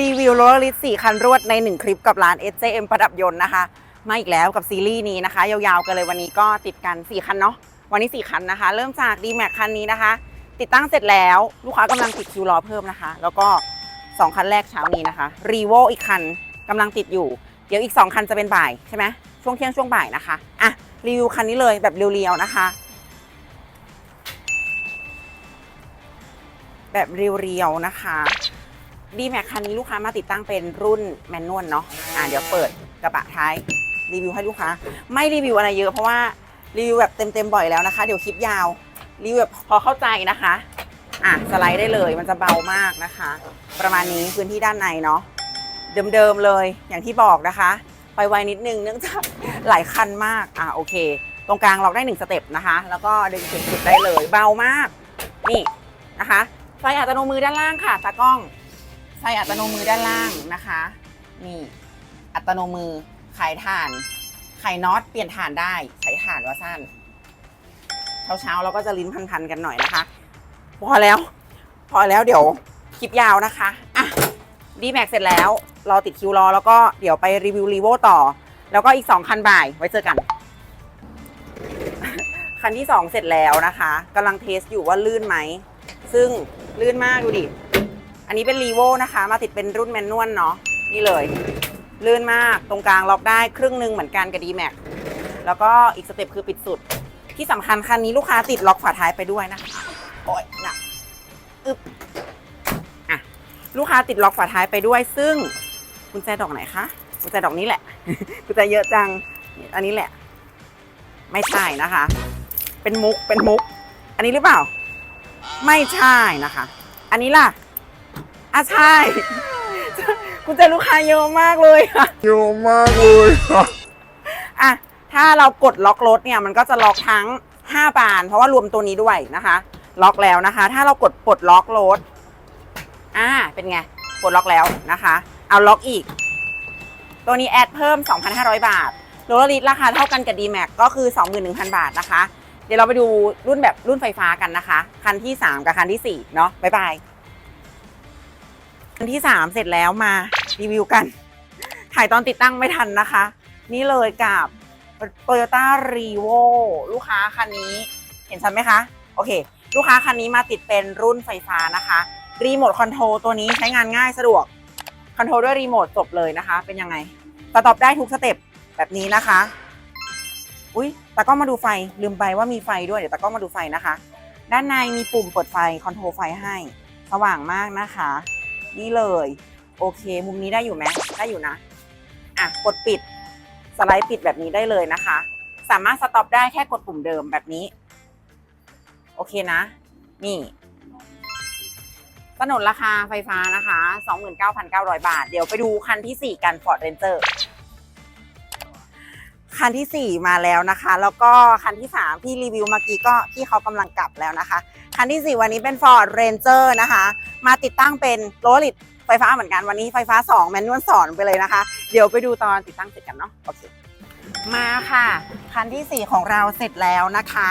รีวิวรถลิส4คันรวดใน 1 คลิปกับร้าน SJM ประดับยนต์นะคะ มาอีกแล้วกับซีรีส์นี้นะคะ ยาวๆกันเลยวันนี้ก็ติดกัน 4 คันเนาะวันนี้ 4 คันนะคะ เริ่มจาก d m a x คันนี้นะคะ ติดตั้งเสร็จแล้วลูกค้ากำลังติดคิวรอเพิ่มนะคะ แล้วก็ 2 คันแรกเช้านี้นะคะรีโวอีกคันกำลังติดอยู่ เดี๋ยวอีก 2 คันจะเป็นบ่ายใช่ไหมช่วงเที่ยงช่วงบ่ายนะคะอะรีวิวคันนี้เลยแบบเรียวๆนะคะ แบบเรียวๆนะคะ ดีแม็กคันนี้ลูกค้ามาติดตั้งเป็นรุ่นแมนนวลเนาะอ่าเดี๋ยวเปิดกระบะท้ายรีวิวให้ลูกค้า ไม่รีวิวอะไรเยอะเพราะว่ารีวิวแบบเต็มๆบ่อยแล้วนะคะ เดี๋ยวคลิปยาวรีวิวแบบพอเข้าใจนะคะอะสไลด์ได้เลยมันจะเบามากนะคะ ประมาณนี้พื้นที่ด้านในเนาะเดิมๆเลยอย่างที่บอกนะคะ ไปไวนิดนึงเนื่องจากหลายคันมากอะโอเค ตรงกลางเราได้หนึ่งสเต็ปนะคะ แล้วก็ดึงสุดๆได้เลยเบามาก นี่นะคะไฟอัตโนมือด้านล่างค่ะตากล้อง ไฟอัตโนมือด้านล่างนะคะนี่อัตโนมือไขถ่านไขน็อตเปลี่ยนถ่านได้ใช้ถ่านว่าสั้นเช้าๆเราก็จะลิ้นพันๆกันหน่อยนะคะ พอแล้ว พอแล้วเดี๋ยวคลิปยาวนะคะอะดีแม็กเสร็จแล้ว รอติดคิวรอ แล้วก็เดี๋ยวไปรีวิวรีโวต่อ แล้วก็อีก 2 คันบ่ายไว้เจอกัน คันที่ 2 เสร็จแล้วนะคะกำลังเทสอยู่ว่าลื่นไหม ซึ่งลื่นมากดูดิ อันนี้เป็นรีโวนะคะ มาติดเป็นรุ่นแมนนวลเนาะนี่เลย ลื่นมากตรงกลางล็อกได้ครึ่งหนึ่งเหมือนกันกับ d m a x แล้วก็อีกสเต็ปคือปิดสุด ที่สำคัญคันนี้ลูกค้าติดล็อกฝาท้ายไปด้วยนะคะโอ้ยหนักอึบอะลูกค้าติดล็อกฝาท้ายไปด้วย ซึ่งกุญแจดอกไหนคะกุญแจดอกนี้แหละกุญแจเยอะจังอันนี้แหละ ไม่ใช่นะคะ เป็นมุกเป็นมุก อันนี้หรือเปล่า ไม่ใช่นะคะ อันนี้ล่ะ อะใช่กุญแจลูกค้าเยอะมากเลยค่ะเยอะมากเลยค่ะอะถ้าเรากดล็อกรถเนี่ยมันก็จะล็อกทั้ง 5 บาน เพราะว่ารวมตัวนี้ด้วยนะคะ ล็อกแล้วนะคะ ถ้าเรากดปลดล็อกรถอ่าเป็นไงปลดล็อกแล้วนะคะ เอาล็อกอีก ตัวนี้แอดเพิ่ม 2,500 บาทโรลลิตราคาเท่ากันกับ D-Max ก็คือ 21,000 บาทนะคะ เดี๋ยวเราไปดูรุ่นแบบรุ่นไฟฟ้ากันนะคะ คันที่ 3 กับคันที่ 4 เนาะบ๊ายบายันที่ 3 เสร็จแล้วมารีวิวกัน ถ่ายตอนติดตั้งไม่ทันนะคะ นี่เลยกับ Toyota r e v o ลูกค้าคันนี้เห็นชัดไหมคะ โอเค ลูกค้าคันนี้มาติดเป็นรุ่นไฟฟ้านะคะรีโมทคอนโทรลตัวนี้ใช้งานง่ายสะดวกคอนโทรลด้วยรีโมทจบเลยนะคะ เป็นยังไงสต็อปได้ทุกสเต็ปแบบนี้นะคะ อุ้ยตากล้องมาดูไฟลืมไปว่ามีไฟด้วยเดี๋ยวตากล้องมาดูไฟนะคะ ด้านในมีปุ่มเปิดไฟคอนโทรลไฟให้ สว่างมากนะคะ นี่เลย โอเค มุมนี้ได้อยู่ไหมได้อยู่นะอะกดปิดสไลด์ปิดแบบนี้ได้เลยนะคะ สามารถสต็อปได้แค่กดปุ่มเดิมแบบนี้ โอเคนะ นี่สนนราคาไฟฟ้านะคะ 29,900 บาท เดี๋ยวไปดูคันทีสี่4 กัน Ford Ranger คันทีสี่ 4 มาแล้วนะคะ แล้วก็คันที่ 3 ที่รีวิวเมื่อกี้ก็ที่เขากำลังกลับแล้วนะคะ คันที่ 4 วันนี้เป็น Ford Ranger นะคะ มาติดตั้งเป็นโรลิตไฟฟ้าเหมือนกันวันนี้ไฟฟ้า 2 แมนนวลสอนไปเลยนะคะ เดี๋ยวไปดูตอนติดตั้งเสร็จกันเนาะโอเคมาค่ะ คันที่ 4 ของเราเสร็จแล้วนะคะ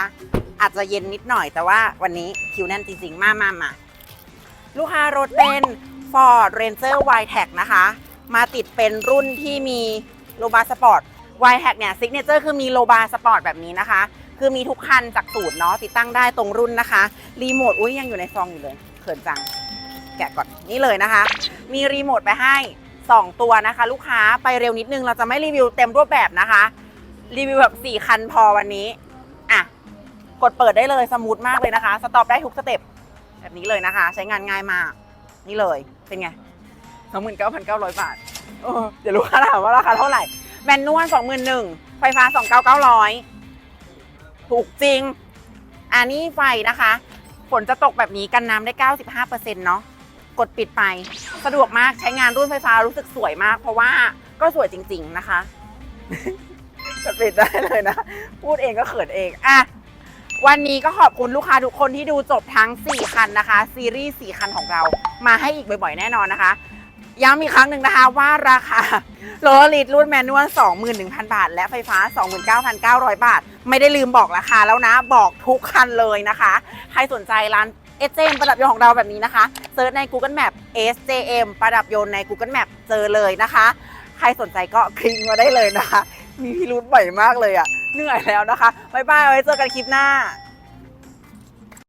อาจจะเย็นนิดหน่อยแต่ว่าวันนี้คิวแน่นจริงๆ มามามาลูกค้ารถเป็น Ford Ranger y t e c นะคะ มาติดเป็นรุ่นที่มีโลบาสปอร์ต y t e c เนี่ยซิกเนเจอร์คือมีโลบาสปอร์ตแบบนี้นะคะ คือมีทุกคันจากสูตรเนาะติดตั้งได้ตรงรุ่นนะคะ รีโมทอุ้ยยังอยู่ในซองอยู่เลยเขินจัง แกะก่อนนี่เลยนะคะ มีรีโมทไปให้ 2 ตัวนะคะ ลูกค้าไปเร็วนิดนึงเราจะไม่รีวิวเต็มรูปแบบนะคะ รีวิวแบบ 4 คันพอวันนี้อะกดเปิดได้เลยสมูทมากเลยนะคะสต็อปได้ทุกสเต็ปแบบนี้เลยนะคะ ใช้งานง่ายมาก นี่เลยเป็นไง29,900บาทเออเดี๋ยวลูกค้าถามว่าราคาเท่าไหร่ แมนนวล21,000ไฟฟ้า29,900ถูกจริง อันนี้ไฟนะคะ ฝนจะตกแบบนี้กันน้ำได้95%เนาะกดปิดไปสะดวกมากใช้งานรุ่นไฟฟ้ารู้สึกสวยมาก เพราะว่าก็สวยจริง ๆ นะคะกดปิดได้เลยนะ พูดเองก็เขินเองอะวันนี้ก็ขอบคุณลูกค้าทุกคนที่ดูจบทั้ง 4 คันนะคะ ซีรีส์ 4 คันของเรา มาให้อีกบ่อยๆ แน่นอนนะคะ ย้ำอีกครั้งหนึ่งนะคะว่าราคาโรลลิตรุ่นแมนนวล21,000 บาท และไฟฟ้า 29,900 บาท ไม่ได้ลืมบอกราคาแล้วนะ บอกทุกคันเลยนะคะ ใครสนใจร้าน SJM ประดับยนต์ของเราแบบนี้นะคะเซิร์ชใน Google Map SJM ประดับยนต์ใน Google Map เจอเลยนะคะ ใครสนใจก็คลิกมาได้เลยนะคะ มีพิรุธบ่อยมากเลยอะเหนื่อยแล้วนะคะบ๊ายบายไว้เจอกันคลิปหน้า